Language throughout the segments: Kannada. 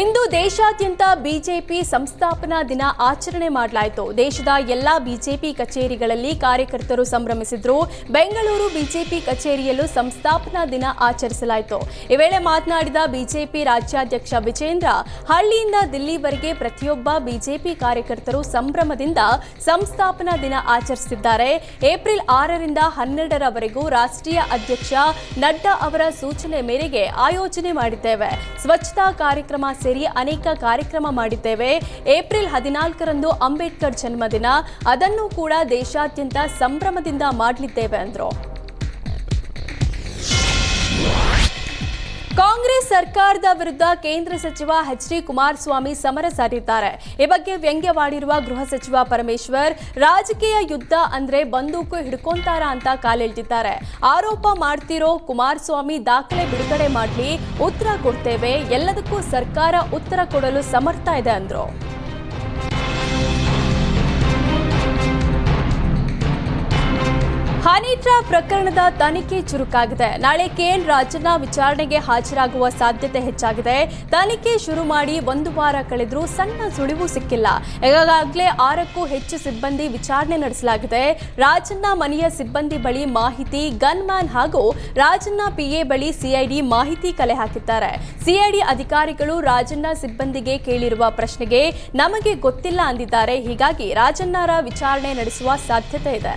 ಇಂದು ದೇಶಾದ್ಯಂತ ಬಿಜೆಪಿ ಸಂಸ್ಥಾಪನಾ ದಿನ ಆಚರಣೆ ಮಾಡಲಾಯಿತು. ದೇಶದ ಎಲ್ಲಾ ಬಿಜೆಪಿ ಕಚೇರಿಗಳಲ್ಲಿ ಕಾರ್ಯಕರ್ತರು ಸಂಭ್ರಮಿಸಿದ್ರು. ಬೆಂಗಳೂರು ಬಿಜೆಪಿ ಕಚೇರಿಯಲ್ಲೂ ಸಂಸ್ಥಾಪನಾ ದಿನ ಆಚರಿಸಲಾಯಿತು. ಈ ವೇಳೆ ಮಾತನಾಡಿದ ಬಿಜೆಪಿ ರಾಜ್ಯಾಧ್ಯಕ್ಷ ವಿಜೇಂದ್ರ, ಹಳ್ಳಿಯಿಂದ ದಿಲ್ಲಿವರೆಗೆ ಪ್ರತಿಯೊಬ್ಬ ಬಿಜೆಪಿ ಕಾರ್ಯಕರ್ತರು ಸಂಭ್ರಮದಿಂದ ಸಂಸ್ಥಾಪನಾ ದಿನ ಆಚರಿಸಿದ್ದಾರೆ ಏಪ್ರಿಲ್ ಆರರಿಂದ ಹನ್ನೆರಡರವರೆಗೂ ರಾಷ್ಟ್ರೀಯ ಅಧ್ಯಕ್ಷ ನಡ್ಡಾ ಅವರ ಸೂಚನೆ ಮೇರೆಗೆ ಆಯೋಜನೆ ಮಾಡಿದ್ದೇವೆ. ಸ್ವಚ್ಛತಾ ಕಾರ್ಯಕ್ರಮ ಸೇರಿ ಅನೇಕ ಕಾರ್ಯಕ್ರಮ ಮಾಡಿದ್ದೇವೆ. ಏಪ್ರಿಲ್ ಹದಿನಾಲ್ಕರಂದು ಅಂಬೇಡ್ಕರ್ ಜನ್ಮದಿನ. ಅದನ್ನು ಕೂಡ ದೇಶಾದ್ಯಂತ ಸಂಭ್ರಮದಿಂದ ಮಾಡಲಿದ್ದೇವೆ ಅಂದ್ರು. ಕಾಂಗ್ರೆಸ್ ಸರ್ಕಾರದ ವಿರುದ್ಧ ಕೇಂದ್ರ ಸಚಿವ ಎಚ್ ಡಿ ಕುಮಾರಸ್ವಾಮಿ ಸಮರ ಸಾರಿದ್ದಾರೆ. ಈ ಬಗ್ಗೆ ವ್ಯಂಗ್ಯವಾಡಿರುವ ಗೃಹ ಸಚಿವ ಪರಮೇಶ್ವರ್, ರಾಜಕೀಯ ಯುದ್ಧ ಅಂದ್ರೆ ಬಂದೂಕು ಹಿಡ್ಕೊಂತಾರ ಅಂತ ಕಾಲೆಳ್ತಿದ್ದಾರೆ. ಆರೋಪ ಮಾಡ್ತಿರೋ ಕುಮಾರಸ್ವಾಮಿ ದಾಖಲೆ ಬಿಡುಗಡೆ ಮಾಡಲಿ, ಉತ್ತರ ಕೊಡ್ತೇವೆ, ಎಲ್ಲದಕ್ಕೂ ಸರ್ಕಾರ ಉತ್ತರ ಕೊಡಲು ಸಮರ್ಥ ಇದೆ ಅಂದ್ರು. ಹನಿ ಟ್ರ್ಯಾಪ್ ಪ್ರಕರಣದ ತನಿಖೆ ಚುರುಕಾಗಿದೆ. ನಾಳೆ ಕೆಎಲ್ ರಾಜಣ್ಣ ವಿಚಾರಣೆಗೆ ಹಾಜರಾಗುವ ಸಾಧ್ಯತೆ ಹೆಚ್ಚಾಗಿದೆ. ತನಿಖೆ ಶುರು ಮಾಡಿ ಒಂದು ವಾರ ಕಳೆದರೂ ಸಣ್ಣ ಸುಳಿವು ಸಿಕ್ಕಿಲ್ಲ. ಈಗಾಗಲೇ ಆರಕ್ಕೂ ಹೆಚ್ಚು ಸಿಬ್ಬಂದಿ ವಿಚಾರಣೆ ನಡೆಸಲಾಗಿದೆ. ರಾಜಣ್ಣ ಮನೆಯ ಸಿಬ್ಬಂದಿ ಬಳಿ ಮಾಹಿತಿ ಗನ್ ಮ್ಯಾನ್ ಹಾಗೂ ರಾಜಣ್ಣ ಪಿಎ ಬಳಿ ಸಿಐಡಿ ಮಾಹಿತಿ ಕಲೆ ಹಾಕಿದ್ದಾರೆ. ಸಿಐಡಿ ಅಧಿಕಾರಿಗಳು ರಾಜಣ್ಣ ಸಿಬ್ಬಂದಿಗೆ ಕೇಳಿರುವ ಪ್ರಶ್ನೆಗೆ ನಮಗೆ ಗೊತ್ತಿಲ್ಲ ಅಂದಿದ್ದಾರೆ. ಹೀಗಾಗಿ ರಾಜಣ್ಣರ ವಿಚಾರಣೆ ನಡೆಸುವ ಸಾಧ್ಯತೆ ಇದೆ.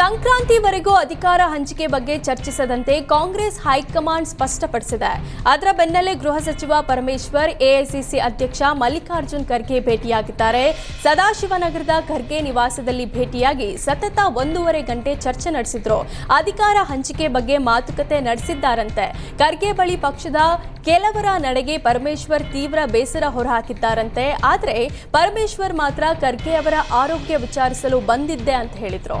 ಸಂಕ್ರಾಂತಿವರೆಗೂ ಅಧಿಕಾರ ಹಂಚಿಕೆ ಬಗ್ಗೆ ಚರ್ಚಿಸದಂತೆ ಕಾಂಗ್ರೆಸ್ ಹೈಕಮಾಂಡ್ ಸ್ಪಷ್ಟಪಡಿಸಿದೆ. ಅದರ ಬೆನ್ನಲ್ಲೇ ಗೃಹ ಸಚಿವ ಪರಮೇಶ್ವರ್, ಎಐಸಿಸಿ ಅಧ್ಯಕ್ಷ ಮಲ್ಲಿಕಾರ್ಜುನ್ ಖರ್ಗೆ ಭೇಟಿಯಾಗಿದ್ದಾರೆ. ಸದಾಶಿವನಗರದ ಖರ್ಗೆ ನಿವಾಸದಲ್ಲಿ ಭೇಟಿಯಾಗಿ ಸತತ ಒಂದೂವರೆ ಗಂಟೆ ಚರ್ಚೆ ನಡೆಸಿದ್ರು. ಅಧಿಕಾರ ಹಂಚಿಕೆ ಬಗ್ಗೆ ಮಾತುಕತೆ ನಡೆಸಿದ್ದಾರಂತೆ. ಖರ್ಗೆ ಬಳಿ ಪಕ್ಷದ ಕೆಲವರ ನಡೆಗೆ ಪರಮೇಶ್ವರ್ ತೀವ್ರ ಬೇಸರ ಹೊರಹಾಕಿದ್ದಾರಂತೆ. ಆದರೆ ಪರಮೇಶ್ವರ್ ಮಾತ್ರ ಖರ್ಗೆ ಅವರ ಆರೋಗ್ಯ ವಿಚಾರಿಸಲು ಬಂದಿದ್ದೆ ಅಂತ ಹೇಳಿದ್ರು.